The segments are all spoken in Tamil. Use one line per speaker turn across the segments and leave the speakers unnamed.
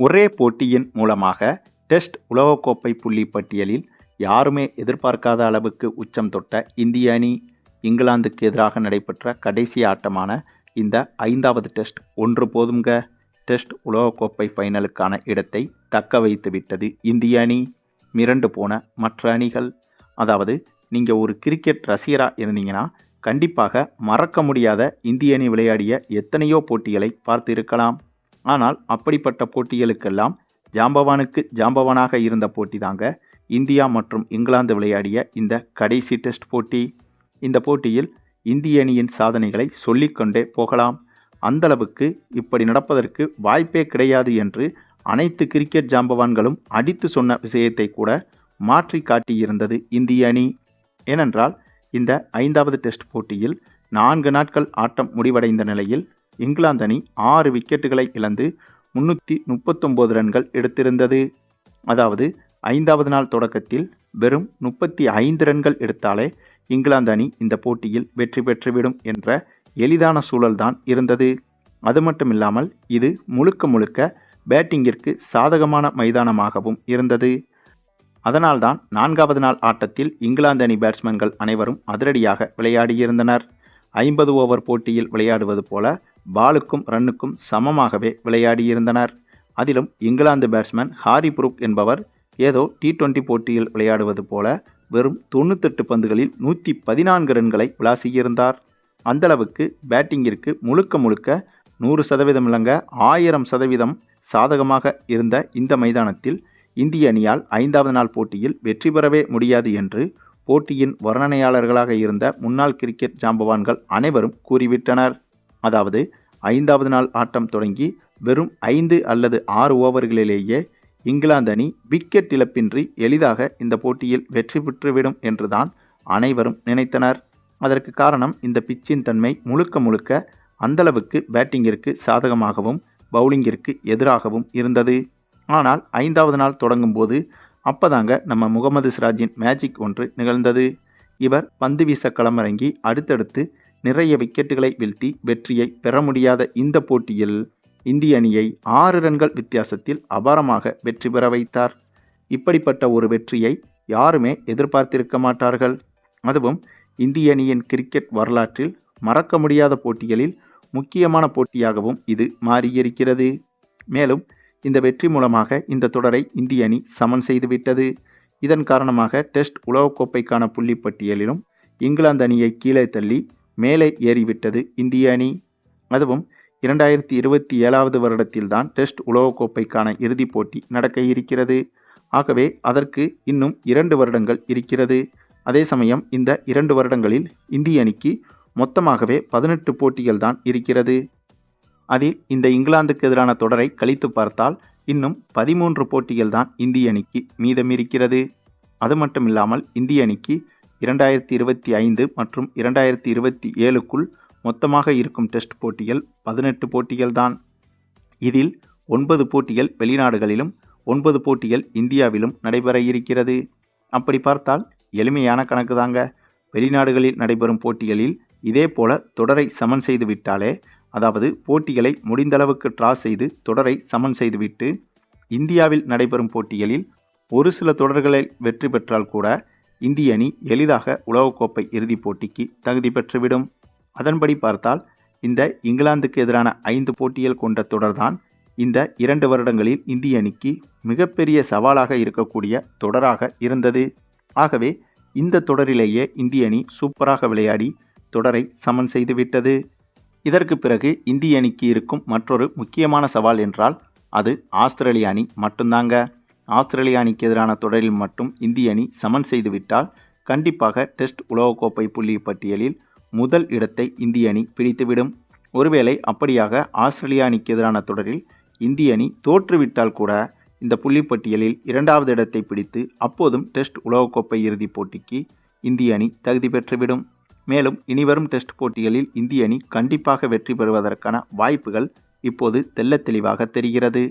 ஒரே போட்டியின் மூலமாக டெஸ்ட் உலகக்கோப்பை புள்ளி பட்டியலில் யாருமே எதிர்பார்க்காத அளவுக்கு உச்சம் தொட்ட இந்திய அணி இங்கிலாந்துக்கு எதிராக நடைபெற்ற கடைசி ஆட்டமான இந்த ஐந்தாவது டெஸ்ட் ஒன்று போதுங்க டெஸ்ட் உலகக்கோப்பை ஃபைனலுக்கான இடத்தை தக்க வைத்துவிட்டது இந்திய அணி. மிரண்டு போன மற்ற அணிகள். அதாவது நீங்கள் ஒரு கிரிக்கெட் ரசிகராக இருந்தீங்கன்னா கண்டிப்பாக மறக்க முடியாத இந்திய அணி விளையாடிய எத்தனையோ போட்டிகளை பார்த்து இருக்கலாம் ஆனால் அப்படிப்பட்ட போட்டிகளுக்கெல்லாம் ஜாம்பவானுக்கு ஜாம்பவானாக இருந்த போட்டி தாங்க இந்தியா மற்றும் இங்கிலாந்து விளையாடிய இந்த கடைசி டெஸ்ட் போட்டி. இந்த போட்டியில் இந்திய அணியின் சாதனைகளை சொல்லிக்கொண்டே போகலாம். அந்தளவுக்கு இப்படி நடப்பதற்கு வாய்ப்பே கிடையாது என்று அனைத்து கிரிக்கெட் ஜாம்பவான்களும் அடித்து சொன்ன விஷயத்தை கூட மாற்றி காட்டியிருந்தது இந்திய அணி. ஏனென்றால் இந்த ஐந்தாவது டெஸ்ட் போட்டியில் நான்கு நாட்கள் ஆட்டம் முடிவடைந்த நிலையில் இங்கிலாந்து அணி ஆறு விக்கெட்டுகளை இழந்து முன்னூற்றி முப்பத்தொம்போது ரன்கள் எடுத்திருந்தது. அதாவது ஐந்தாவது நாள் தொடக்கத்தில் வெறும் முப்பத்தி ஐந்து ரன்கள் எடுத்தாலே இங்கிலாந்து அணி இந்த போட்டியில் வெற்றி பெற்றுவிடும் என்ற எளிதான சூழல்தான் இருந்தது. அது மட்டும் இல்லாமல் இது முழுக்க முழுக்க பேட்டிங்கிற்கு சாதகமான மைதானமாகவும் இருந்தது. அதனால்தான் நான்காவது நாள் ஆட்டத்தில் இங்கிலாந்து அணி பேட்ஸ்மேன்கள் அனைவரும் அதிரடியாக விளையாடியிருந்தனர். ஐம்பது ஓவர் போட்டியில் விளையாடுவது போல பாலுக்கும் ரன்னுக்கும் சமமாகவே விளையாடியிருந்தனர். அதிலும் இங்கிலாந்து பேட்ஸ்மேன் ஹாரி புரூக் என்பவர் ஏதோ டி டுவெண்டி போட்டியில் விளையாடுவது போல வெறும் தொண்ணூத்தெட்டு பந்துகளில் நூற்றி பதினான்கு ரன்களை விளாசியிருந்தார். அந்தளவுக்கு பேட்டிங்கிற்கு முழுக்க முழுக்க நூறு சதவீதம் இழங்க ஆயிரம் சதவீதம் சாதகமாக இருந்த இந்த மைதானத்தில் இந்திய அணியால் ஐந்தாவது நாள் போட்டியில் வெற்றி பெறவே முடியாது என்று போட்டியின் வர்ணனையாளர்களாக இருந்த முன்னாள் கிரிக்கெட் ஜாம்பவான்கள் அனைவரும் கூறிவிட்டனர். அதாவது ஐந்தாவது நாள் ஆட்டம் தொடங்கி வெறும் ஐந்து அல்லது ஆறு ஓவர்களிலேயே இங்கிலாந்து அணி விக்கெட் இழப்பின்றி எளிதாக இந்த போட்டியில் வெற்றி பெற்றுவிடும் என்றுதான் அனைவரும் நினைத்தனர். அதற்கு காரணம் இந்த பிச்சின் தன்மை முழுக்க முழுக்க அந்தளவுக்கு பேட்டிங்கிற்கு சாதகமாகவும் பவுலிங்கிற்கு எதிராகவும் இருந்தது. ஆனால் ஐந்தாவது நாள் தொடங்கும் போது அப்பதாங்க நம்ம முகமது சிராஜின் மேஜிக் ஒன்று நிகழ்ந்தது. இவர் பந்து வீச களமிறங்கி அடுத்தடுத்து நிறைய விக்கெட்டுகளை வீழ்த்தி வெற்றியை பெற முடியாத இந்த போட்டியில் இந்திய அணியை ஆறு ரன்கள் வித்தியாசத்தில் அபாரமாக வெற்றி பெற வைத்தார். இப்படிப்பட்ட ஒரு வெற்றியை யாருமே எதிர்பார்த்திருக்க மாட்டார்கள். அதுவும் இந்திய அணியின் கிரிக்கெட் வரலாற்றில் மறக்க முடியாத போட்டிகளில் முக்கியமான போட்டியாகவும் இது மாறியிருக்கிறது. மேலும் இந்த வெற்றி மூலமாக இந்த தொடரை இந்திய அணி சமன் செய்துவிட்டது இதன் காரணமாக டெஸ்ட் உலகக்கோப்பைக்கான புள்ளி பட்டியலிலும் இங்கிலாந்து அணியை கீழே தள்ளி மேலே ஏறிவிட்டது இந்திய அணி. அதுவும் இரண்டாயிரத்தி இருபத்தி ஏழாவது வருடத்தில்தான் டெஸ்ட் உலகக்கோப்பைக்கான இறுதிப் போட்டி நடக்க இருக்கிறது. ஆகவே அதற்கு இன்னும் இரண்டு வருடங்கள் இருக்கிறது. அதே சமயம் இந்த இரண்டு வருடங்களில் இந்திய அணிக்கு மொத்தமாகவே பதினெட்டு போட்டிகள் தான் இருக்கிறது. அதில் இந்த இங்கிலாந்துக்கு எதிரான தொடரை கழித்து பார்த்தால் இன்னும் பதிமூன்று போட்டிகள் தான் இந்திய அணிக்கு மீதம் இருக்கிறது. அது மட்டும் இல்லாமல் இந்திய அணிக்கு இரண்டாயிரத்தி இருபத்தி ஐந்து மற்றும் இரண்டாயிரத்தி இருபத்தி ஏழுக்குள் மொத்தமாக இருக்கும் டெஸ்ட் போட்டிகள் பதினெட்டு போட்டிகள் தான் இதில் ஒன்பது போட்டிகள் வெளிநாடுகளிலும் ஒன்பது போட்டிகள் இந்தியாவிலும் நடைபெற இருக்கிறது. அப்படி பார்த்தால் எளிமையான கணக்கு தாங்க வெளிநாடுகளில் நடைபெறும் போட்டிகளில் இதே போல தொடரை சமன் செய்து விட்டாலே அதாவது போட்டிகளை முடிந்தளவுக்கு ட்ரா செய்து தொடரை சமன் செய்துவிட்டு இந்தியாவில் நடைபெறும் போட்டிகளில் ஒரு சில தொடர்களை வெற்றி பெற்றால் கூட இந்திய அணி எளிதாக உலகக்கோப்பை இறுதிப் போட்டிக்கு தகுதி பெற்றுவிடும். அதன்படி பார்த்தால் இந்த இங்கிலாந்துக்கு எதிரான ஐந்து போட்டிகள் கொண்ட தொடர்தான் இந்த இரண்டு வருடங்களில் இந்திய அணிக்கு மிகப்பெரிய சவாலாக இருக்கக்கூடிய தொடராக இருந்தது. ஆகவே இந்த தொடரிலேயே இந்திய அணி சூப்பராக விளையாடி தொடரை சமன் செய்துவிட்டது இதற்கு பிறகு இந்திய அணிக்கு இருக்கும் மற்றொரு முக்கியமான சவால் என்றால் அது ஆஸ்திரேலிய அணி மட்டும்தாங்க. ஆஸ்திரேலிய அணிக்கு எதிரான தொடரில் மட்டும் இந்திய அணி சமன் செய்துவிட்டால் கண்டிப்பாக டெஸ்ட் உலகக்கோப்பை புள்ளி பட்டியலில் முதல் இடத்தை இந்திய அணி பிடித்துவிடும். ஒருவேளை அப்படியாக ஆஸ்திரேலிய அணிக்கு எதிரான தொடரில் இந்திய அணி தோற்றுவிட்டால் கூட இந்த புள்ளிப்பட்டியலில் இரண்டாவது இடத்தை பிடித்து அப்போதும் டெஸ்ட் உலகக்கோப்பை இறுதிப் போட்டிக்கு இந்திய அணி தகுதி பெற்றுவிடும். மேலும் இனிவரும் டெஸ்ட் போட்டிகளில் இந்திய அணி கண்டிப்பாக வெற்றி பெறுவதற்கான வாய்ப்புகள் இப்போது தெள்ளத் தெளிவாக தெரிகிறது.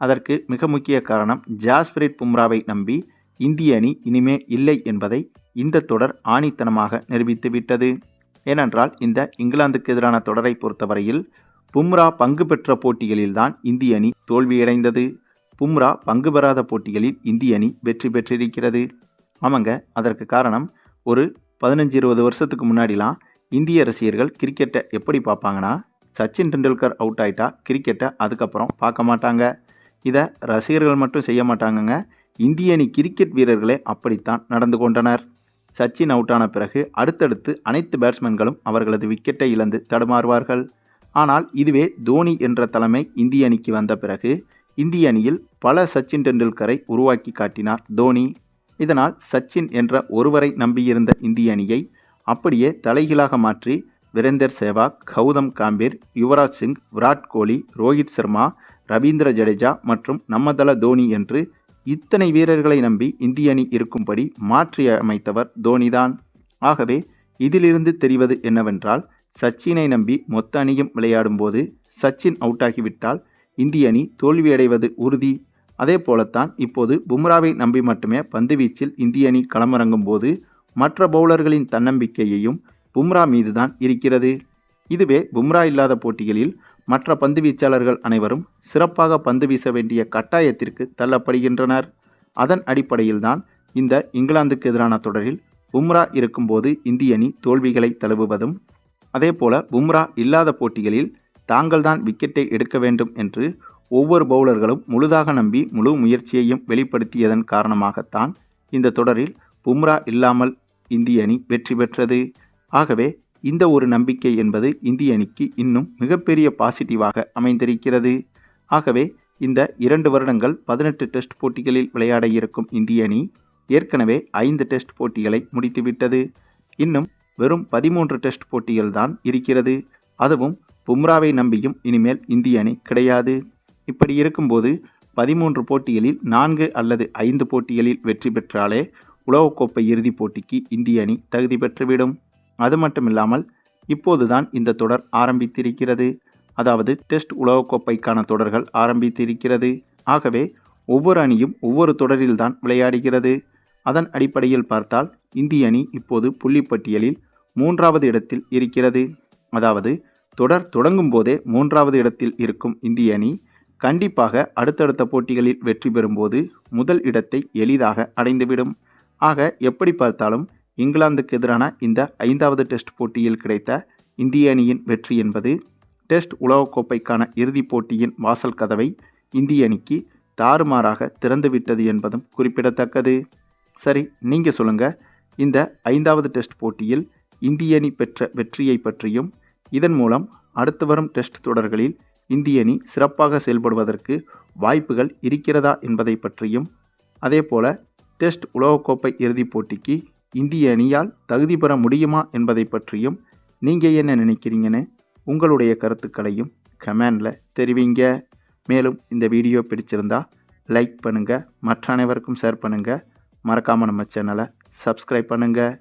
அதற்கு மிக முக்கிய காரணம் ஜாஸ்பிரித் பும்ராவை நம்பி இந்திய அணி இனிமே இல்லை என்பதை இந்த தொடர் ஆணித்தனமாக நிரூபித்துவிட்டது ஏனென்றால் இந்த இங்கிலாந்துக்கு எதிரான தொடரை பொறுத்தவரையில் பும்ரா பங்கு பெற்ற போட்டிகளில்தான் இந்திய அணி தோல்வியடைந்தது. பும்ரா பங்கு பெறாத போட்டிகளில் இந்திய அணி வெற்றி பெற்றிருக்கிறது. ஆமாங்க அதற்கு காரணம் ஒரு பதினஞ்சு இருபது வருஷத்துக்கு முன்னாடிலாம் இந்திய ரசிகர்கள் கிரிக்கெட்டை எப்படி பார்ப்பாங்கன்னா சச்சின் டெண்டுல்கர் அவுட் ஆயிட்டா கிரிக்கெட்டை அதுக்கப்புறம் பார்க்க மாட்டாங்க. இதை ரசிகர்கள் மட்டும் செய்ய மாட்டாங்கங்க. இந்திய அணி கிரிக்கெட் வீரர்களே அப்படித்தான் நடந்து கொண்டனர். சச்சின் அவுட்டான பிறகு அடுத்தடுத்து அனைத்து பேட்ஸ்மேன்களும் அவர்களது விக்கெட்டை இழந்து தடுமாறுவார்கள். ஆனால் இதுவே தோனி என்ற தலைமை இந்திய அணிக்கு வந்த பிறகு இந்திய அணியில் பல சச்சின் டெண்டுல்கரை உருவாக்கி காட்டினார் தோனி. இதனால் சச்சின் என்ற ஒருவரை நம்பியிருந்த இந்திய அணியை அப்படியே தலைகீழாக மாற்றி வீரேந்தர் சேவாக் கௌதம் காம்பீர் யுவராஜ் சிங் விராட் கோலி ரோஹித் சர்மா ரவீந்திர ஜடேஜா மற்றும் நம்மதள தோனி என்று இத்தனை வீரர்களை நம்பி இந்திய அணி இருக்கும்படி மாற்றி அமைத்தவர் தோனிதான். ஆகவே இதிலிருந்து தெரிவது என்னவென்றால் சச்சினை நம்பி மொத்த அணியும் விளையாடும்போது சச்சின் அவுட் ஆகிவிட்டால் இந்திய அணி தோல்வியடைவது உறுதி. அதே போலத்தான் இப்போது பும்ராவை நம்பி மட்டுமே பந்துவீச்சில் இந்திய அணி களமிறங்கும் போது மற்ற பவுலர்களின் தன்னம்பிக்கையையும் பும்ரா மீதுதான் இருக்கிறது. இதுவே பும்ரா இல்லாத போட்டிகளில் மற்ற பந்து வீச்சாளர்கள் அனைவரும் சிறப்பாக பந்து வீச வேண்டிய கட்டாயத்திற்கு தள்ளப்படுகின்றனர். அதன் அடிப்படையில்தான் இந்த இங்கிலாந்துக்கு எதிரான தொடரில் பும்ரா இருக்கும்போது இந்திய அணி தோல்விகளை தழுவுவதும் அதேபோல பும்ரா இல்லாத போட்டிகளில் தாங்கள்தான் விக்கெட்டை எடுக்க வேண்டும் என்று ஒவ்வொரு பவுலர்களும் முழுதாக நம்பி முழு முயற்சியையும் வெளிப்படுத்தியதன் காரணமாகத்தான் இந்த தொடரில் பும்ரா இல்லாமல் இந்திய அணி வெற்றி பெற்றது. ஆகவே இந்த ஒரு நம்பிக்கை என்பது இந்திய அணிக்கு இன்னும் மிகப்பெரிய பாசிட்டிவாக அமைந்திருக்கிறது. ஆகவே இந்த இரண்டு வருடங்கள் பதினெட்டு டெஸ்ட் போட்டிகளில் விளையாட இருக்கும் இந்திய அணி ஏற்கனவே ஐந்து டெஸ்ட் போட்டிகளை முடித்துவிட்டது. இன்னும் வெறும் பதிமூன்று டெஸ்ட் போட்டிகள் தான் இருக்கிறது. அதுவும் பும்ராவை நம்பியும் இனிமேல் இந்திய அணி கிடையாது. இப்படி இருக்கும்போது பதிமூன்று போட்டிகளில் நான்கு அல்லது ஐந்து போட்டிகளில் வெற்றி பெற்றாலே உலகக்கோப்பை இறுதிப் போட்டிக்கு இந்திய அணி தகுதி பெற்றுவிடும். அது மட்டும் இல்லாமல் இப்போதுதான் இந்த தொடர் ஆரம்பித்திருக்கிறது. அதாவது டெஸ்ட் உலகக்கோப்பைக்கான தொடர்கள் ஆரம்பித்திருக்கிறது. ஆகவே ஒவ்வொரு அணியும் ஒவ்வொரு தொடரில்தான் விளையாடுகிறது. அதன் அடிப்படையில் பார்த்தால் இந்திய அணி இப்போது புள்ளிப்பட்டியலில் மூன்றாவது இடத்தில் இருக்கிறது. அதாவது தொடர் தொடங்கும் போதே மூன்றாவது இடத்தில் இருக்கும் இந்திய அணி கண்டிப்பாக அடுத்தடுத்த போட்டிகளில் வெற்றி பெறும்போது முதல் இடத்தை எளிதாக அடைந்துவிடும். ஆக எப்படி பார்த்தாலும் இங்கிலாந்துக்கு எதிரான இந்த ஐந்தாவது டெஸ்ட் போட்டியில் கிடைத்த இந்திய அணியின் வெற்றி என்பது டெஸ்ட் உலகக்கோப்பைக்கான இறுதிப் போட்டியின் வாசல் கதவை இந்திய அணிக்கு தாறுமாறாக திறந்துவிட்டது என்பதும் குறிப்பிடத்தக்கது. சரி நீங்கள் சொல்லுங்கள் இந்த ஐந்தாவது டெஸ்ட் போட்டியில் இந்திய அணி பெற்ற வெற்றியை பற்றியும் இதன் மூலம் அடுத்து வரும் டெஸ்ட் தொடர்களில் இந்திய அணி சிறப்பாக செயல்படுவதற்கு வாய்ப்புகள் இருக்கிறதா என்பதை பற்றியும் அதேபோல டெஸ்ட் உலகக்கோப்பை இறுதிப் போட்டிக்கு இந்திய அணியால் தகுதி பெற முடியுமா என்பதை பற்றியும் நீங்கள் என்ன நினைக்கிறீங்கன்னு உங்களுடைய கருத்துக்களையும் கமெண்டில் தெரிவிங்க. மேலும் இந்த வீடியோ பிடிச்சிருந்தா லைக் பண்ணுங்கள் மற்ற அனைவருக்கும் ஷேர் பண்ணுங்கள் மறக்காமல் நம்ம சேனலை சப்ஸ்கிரைப் பண்ணுங்கள்